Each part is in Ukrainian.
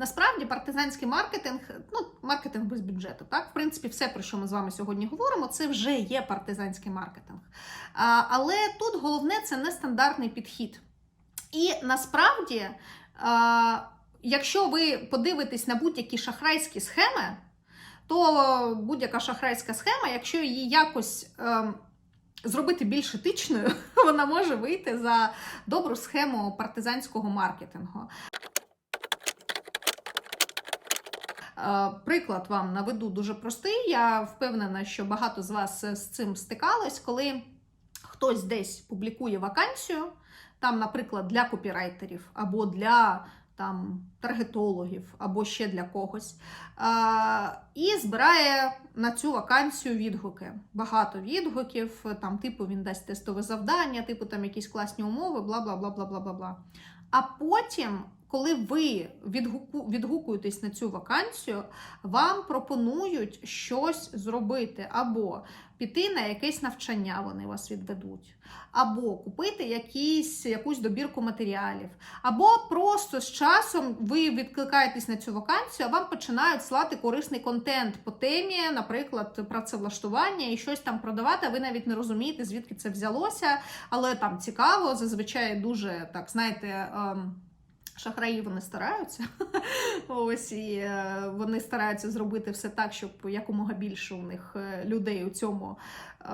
Насправді партизанський маркетинг, ну маркетинг без бюджету. Так, в принципі, все, про що ми з вами сьогодні говоримо, це вже є партизанський маркетинг. А, але тут головне це нестандартний підхід. І насправді, а, якщо ви подивитесь на будь-які шахрайські схеми, то будь-яка шахрайська схема, якщо її якось ем, зробити більш етичною, вона може вийти за добру схему партизанського маркетингу. Е, Приклад вам наведу дуже простий. Я впевнена, що багато з вас з цим стикалось, коли хтось десь публікує вакансію, там, наприклад, для копірайтерів або для там, таргетологів, або ще для когось, а, і збирає на цю вакансію відгуки. Багато відгуків, там, типу, він дасть тестове завдання, типу там якісь класні умови, бла бла бла бла бла бла бла. А потім, коли ви відгуку, відгукуєтесь на цю вакансію, вам пропонують щось зробити, або піти на якесь навчання, вони вас відведуть, або купити якісь, якусь добірку матеріалів, або просто з часом ви відкликаєтесь на цю вакансію, а вам починають слати корисний контент по темі, наприклад, працевлаштування і щось там продавати. Ви навіть не розумієте, звідки це взялося, але там цікаво, зазвичай дуже так, знаєте. Шахраї вони стараються. Ось і е, вони стараються зробити все так, щоб якомога більше у них е, людей у цьому е,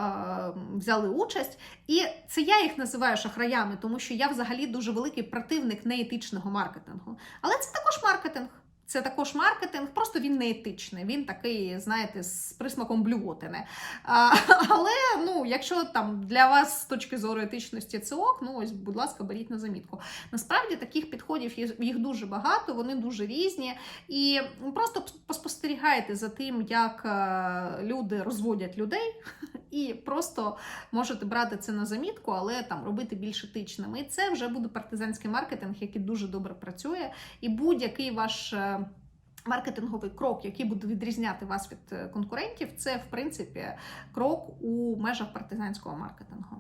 взяли участь. І це я їх називаю шахраями, тому що я взагалі дуже великий противник неетичного маркетингу. Але це також маркетинг. Це також маркетинг, просто він не етичний. Він такий, знаєте, з присмаком блювотини. А, але ну, якщо там для вас з точки зору етичності це ок, ну ось, будь ласка, беріть на замітку. Насправді таких підходів їх дуже багато, вони дуже різні. І просто поспостерігайте за тим, як е, люди розводять людей, і просто можете брати це на замітку, але там робити більш етичним. І це вже буде партизанський маркетинг, який дуже добре працює. І будь-який ваш. е, Маркетинговий крок, який буде відрізняти вас від е, конкурентів, це в принципі крок у межах партизанського маркетингу.